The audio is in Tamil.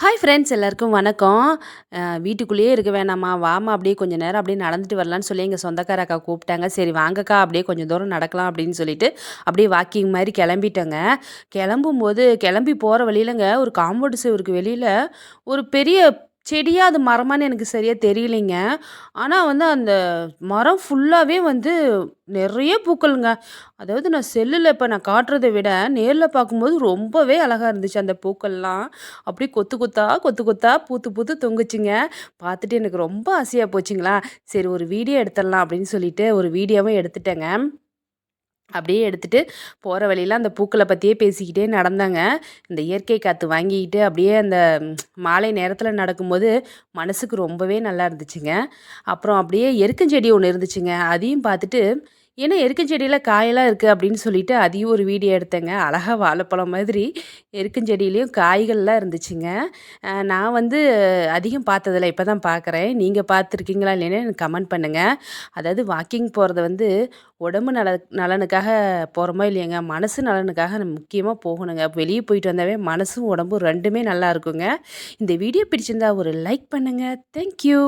ஹாய் ஃப்ரெண்ட்ஸ் எல்லாருக்கும் வணக்கம். வீட்டுக்குள்ளேயே இருக்க வேணாமா? வாமா அப்படியே கொஞ்சம் நேரம் அப்படியே நடந்துட்டு வரலான்னு சொல்லி எங்கள் சொந்தக்கார அக்கா கூப்பிட்டாங்க. சரி வாங்கக்கா அப்படியே கொஞ்சம் தூரம் நடக்கலாம் அப்படின்னு சொல்லிட்டு அப்படியே வாக்கிங் மாதிரி கிளம்பிட்டேங்க. கிளம்பும்போது கிளம்பி போகிற வழியிலங்க ஒரு காம்பவுண்ட் சுவருக்கு வெளியில் ஒரு பெரிய செடியா அது மரமான்னு எனக்கு சரியா தெரியலைங்க. ஆனால் வந்து அந்த மரம் ஃபுல்லாகவே வந்து நிறைய பூக்கள்ங்க. அதாவது நான் செல்லில் இப்போ நான் காட்டுறதை விட நேரில் பார்க்கும்போது ரொம்பவே அழகாக இருந்துச்சு அந்த பூக்கள்லாம். அப்படியே கொத்து கொத்தா கொத்து கொத்தா பூத்து பூத்து தொங்குச்சுங்க. பார்த்துட்டு எனக்கு ரொம்ப ஆசையாக போச்சுங்களா? சரி ஒரு வீடியோ எடுத்துடலாம் அப்படின்னு சொல்லிட்டு ஒரு வீடியோவும் எடுத்துட்டேங்க. அப்படியே எடுத்துகிட்டு போகிற வழியில அந்த பூக்களை பற்றியே பேசிக்கிட்டே நடந்தாங்க. இந்த இயற்கை காற்று வாங்கிக்கிட்டு அப்படியே அந்த மாலை நேரத்தில் நடக்கும்போது மனசுக்கு ரொம்பவே நல்லா இருந்துச்சுங்க. அப்புறம் அப்படியே எருக்கஞ்செடி ஒன்று இருந்துச்சுங்க. அதையும் பார்த்துட்டு ஏன்னா எருக்கஞ்செடியில் காயெல்லாம் இருக்குது அப்படின்னு சொல்லிட்டு அதையும் ஒரு வீடியோ எடுத்தேங்க. அழகாக வாழைப்பழம் மாதிரி எருக்கஞ்செடியிலையும் காய்கள்லாம் இருந்துச்சுங்க. நான் வந்து அதிகம் பார்த்ததில்ல இப்போ தான் பார்க்குறேன். நீங்கள் பார்த்துருக்கீங்களா இல்லைன்னு எனக்கு கமெண்ட் பண்ணுங்கள் அதாவது வாக்கிங் போகிறது வந்து உடம்பு நல நலனுக்காக போகிறோமோ இல்லையாங்க? மனசு நலனுக்காக நம்ம முக்கியமாக போகணுங்க. வெளியே போயிட்டு வந்தாவே மனசும் உடம்பும் ரெண்டுமே நல்லா இருக்குங்க. இந்த வீடியோ பிடிச்சிருந்தா ஒரு லைக் பண்ணுங்கள் தேங்க்யூ.